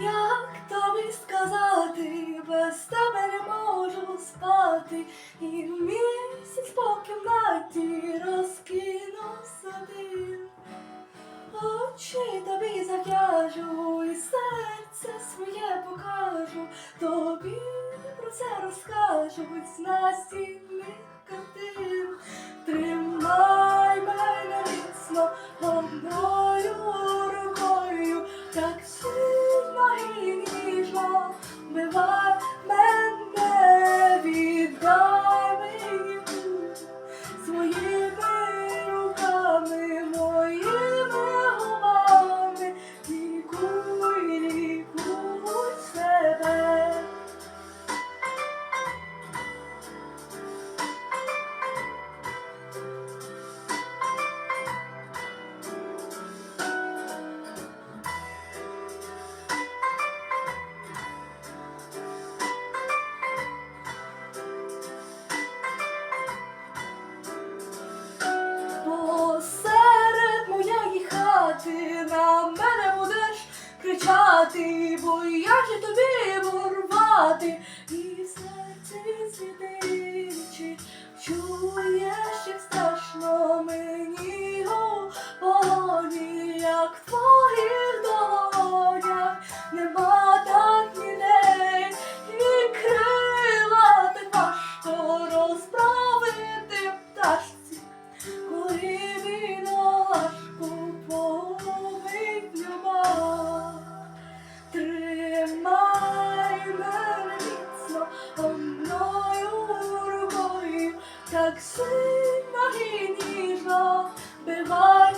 як тобі сказати, без тебе не можу спати, і місяць по кімнаті розкинувся він. Очі тобі зав'яжу і серце своє покажу, тобі про це розкажу, будь на стінних you. Кричати, бо як же тобі ворвати, і в серці слідичі, чуєш, як страшно мені у полоні, як в твоїх долонях нема так ніде, і крила так важко розправити пташці. Коли бідолашку половить міцно одною рукою, так сильно і ніжно, бивай